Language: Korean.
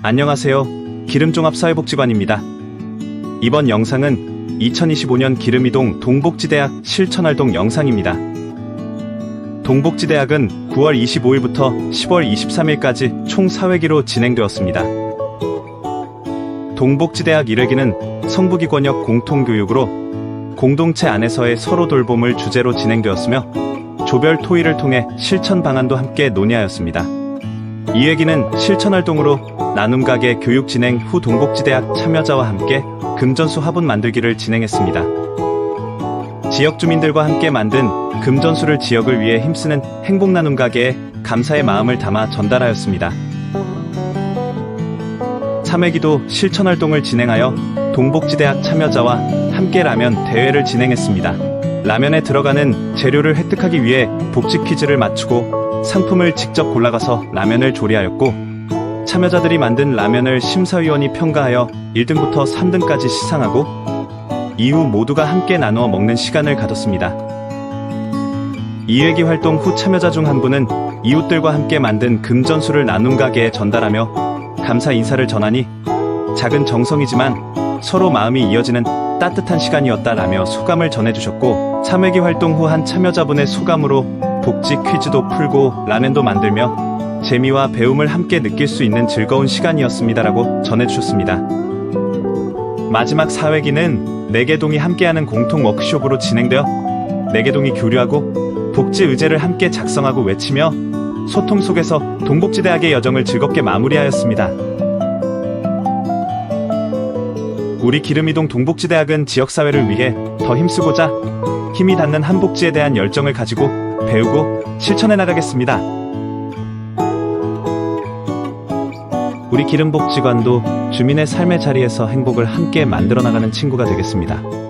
안녕하세요. 기름종합사회복지관입니다. 이번 영상은 2025년 기름이동 동복지대학 실천활동 영상입니다. 동복지대학은 9월 25일부터 10월 23일까지 총 4회기로 진행되었습니다. 동복지대학 1회기는 성북이권역 공통교육으로 공동체 안에서의 서로 돌봄을 주제로 진행되었으며 조별 토의를 통해 실천 방안도 함께 논의하였습니다. 2회기는 실천활동으로 나눔가게 교육 진행 후 동복지대학 참여자와 함께 금전수 화분 만들기를 진행했습니다. 지역 주민들과 함께 만든 금전수를 지역을 위해 힘쓰는 행복 나눔 가게에 감사의 마음을 담아 전달하였습니다. 3회기도 실천활동을 진행하여 동복지대학 참여자와 함께 라면 대회를 진행했습니다. 라면에 들어가는 재료를 획득하기 위해 복지 퀴즈를 맞추고 상품을 직접 골라가서 라면을 조리하였고 참여자들이 만든 라면을 심사위원이 평가하여 1등부터 3등까지 시상하고 이후 모두가 함께 나누어 먹는 시간을 가졌습니다. 2회기 활동 후 참여자 중 한 분은 이웃들과 함께 만든 금전수를 나눔 가게에 전달하며 감사 인사를 전하니 작은 정성이지만 서로 마음이 이어지는 따뜻한 시간이었다라며 소감을 전해주셨고 3회기 활동 후 한 참여자분의 소감으로 복지 퀴즈도 풀고 라면도 만들며 재미와 배움을 함께 느낄 수 있는 즐거운 시간이었습니다라고 전해주셨습니다. 마지막 4회기는 4개동이 함께하는 공통 워크숍으로 진행되어 4개동이 교류하고 복지 의제를 함께 작성하고 외치며 소통 속에서 동복지대학의 여정을 즐겁게 마무리하였습니다. 우리 기름이동 동복지대학은 지역사회를 위해 더 힘쓰고자 힘이 닿는 한복지에 대한 열정을 가지고 배우고 실천해 나가겠습니다. 우리 기름복지관도 주민의 삶의 자리에서 행복을 함께 만들어 나가는 친구가 되겠습니다.